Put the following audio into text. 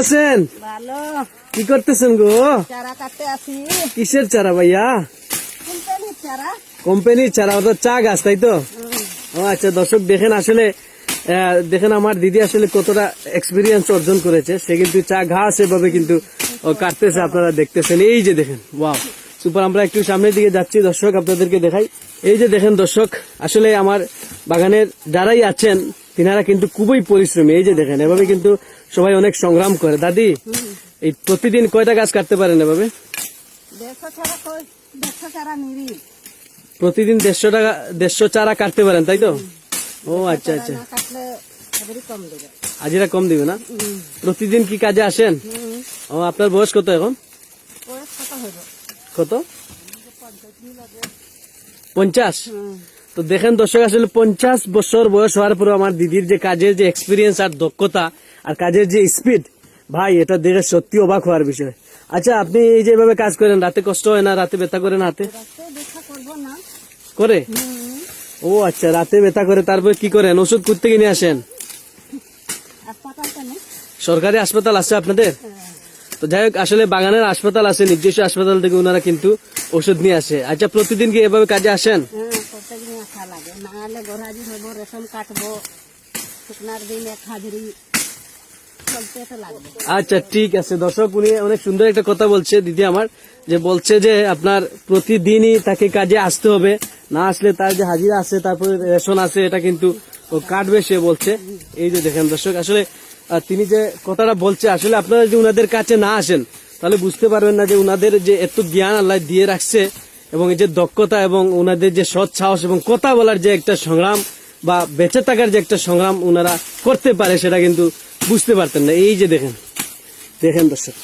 আছেন? ভালো। কি করতেছেন গো? চারা কাটতে আসি। কিসের চারা ভাইয়া? কোম্পানির চারা। কোম্পানির চারা ওটা চা গাছ তাই তো? ও আচ্ছা দর্শক দেখেন আসলে দেখেন আমার দিদি আসলে কতটা এক্সপিরিয়েন্স অর্জন করেছে। সে কিন্তু চা ঘাস এভাবে কিন্তু ও কাটতেছে আপনারা দেখতেছেন। এই যে দেখেন ওয়াও সুপার আমরা একটু সামনের দিকে যাচ্ছি দর্শক আপনাদেরকে দেখাই। এই যে দেখেন দর্শক আসলে আমার বাগানের যারাই আছেন তিনারা কিন্তু খুবই পরিশ্রমী এই যে দেখেন এভাবে কিন্তু সবাই অনেক সংগ্রাম করে। দাদি এই প্রতিদিন কয়টা গাছ কাটতে পারেন এভাবে? প্রতিদিন দেড়শো টাকা দেড়শো চারা কাটতে পারেন তাই তো? ও আচ্ছা আচ্ছা। হাজিরা কম দিবে না? প্রতিদিন কি কাজে আসেন? ও আপনার বয়স কত এখন? কত পঞ্চাশ? তো দেখেন দর্শক আসলে পঞ্চাশ বছর বয়স হওয়ার পরে আমার দিদির যে কাজের যে এক্সপিরিয়েন্স আর দক্ষতা আর কাজের যে স্পিড ভাই এটা দেখে সত্যি অবাক হওয়ার বিষয়। আচ্ছা আপনি এই যেভাবে কাজ করেন রাতে কষ্ট হয় না? রাতে ব্যথা করেন হাতে? করে? ও আচ্ছা রাতে ব্যথা করে তারপরে কি করেন? ওষুধ করতে কিনে আসেন? সরকারি হাসপাতাল আছে আপনাদের? তো যাই হোক আসলে বাগানের হাসপাতাল আছে নিজস্ব হাসপাতাল থেকে ওনারা কিন্তু ওষুধ নিয়ে আসে। আচ্ছা প্রতিদিন কি এভাবে কাজে আসেন হ্যাঁ প্রত্যেকদিন আসা লাগে রেশন কাটবো, শুকনার আচ্ছা ঠিক আছে। দর্শক, উনি অনেক সুন্দর একটা কথা বলছে, দিদি আমার, যে বলছে যে আপনার প্রতিদিনই তাকে কাজে আসতে হবে। না আসলে তার যে হাজিরা আছে, তারপরে রেশন আছে, এটা কিন্তু ও কাটবে সে বলছে। এই যে দেখেন দর্শক, আসলে তিনি যে কথাটা বলছে, আসলে আপনারা যে উনাদের কাছে না আসেন, তাহলে বুঝতে পারবেন না যে উনাদের যে এত জ্ঞান আল্লাহ দিয়ে রাখছে এবং এই যে দক্ষতা এবং ওনাদের যে সৎ সাহস এবং কথা বলার যে একটা সংগ্রাম বা বেঁচে থাকার যে একটা সংগ্রাম ওনারা করতে পারে, সেটা কিন্তু বুঝতে পারতেন না। এই যে দেখেন দেখেন দর্শক।